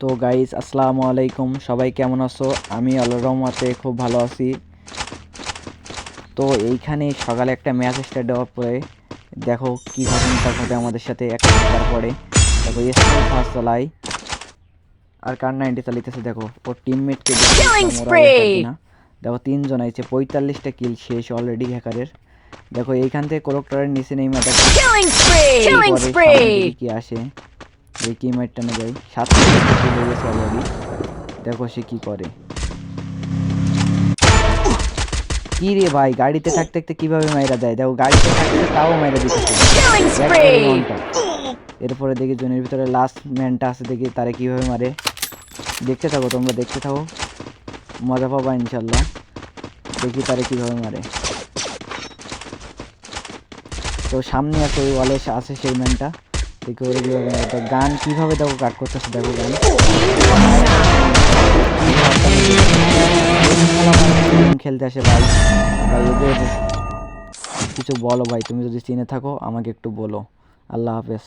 তো গাইজ আসসালামু আলাইকুম। সবাই কেমন আছো? আমি আল্লাহ রহমতে খুব ভালো আছি। তো এইখানে সকালে একটা ম্যাচ স্টার্ট দেওয়ার পরে দেখো কী ঘটনাটা ঘটে আমাদের সাথে একটা তারপরে দেখো এসএম ফার্স্ট চালাই। আর কার নাইনটি চালিতেছে দেখো ওর টিমমেটকে দেখো তিনজন আছে পঁয়তাল্লিশটা কিল শেষ অলরেডি হ্যাকারের দেখো এইখান থেকে কোরকটারের নিচে নেই মাথা পরে কি আসে। এই কি মাইটটা না যাই। সাত চলে গেছে অলরেডি দেখো সে কি করে। কি রে ভাই গাড়িতে থাকতে থাকতে কীভাবে মাইরা দেয়? দেখো গাড়িতে থাকতে তাও মাইরা দিতেছে। One-tap। এরপরে দেখি জনের ভিতরে লাস্ট ম্যানটা আছে দেখি তারে কীভাবে মারে। দেখতে থাকো তোমরা দেখতে থাকো। মজা পাবা ইনশাল্লাহ দেখি তারে কীভাবে মারে। তো সামনে আছে ওই ওয়ালে আছে সেই ম্যানটা গান কীভাবে দেখো কাট করতেছে দেখো গান। খেলতে আসে ভাই। ভাই কিছু বলো ভাই, তুমি যদি চিনে থাকো, আমাকে একটু বলো। আল্লাহ হাফেজ।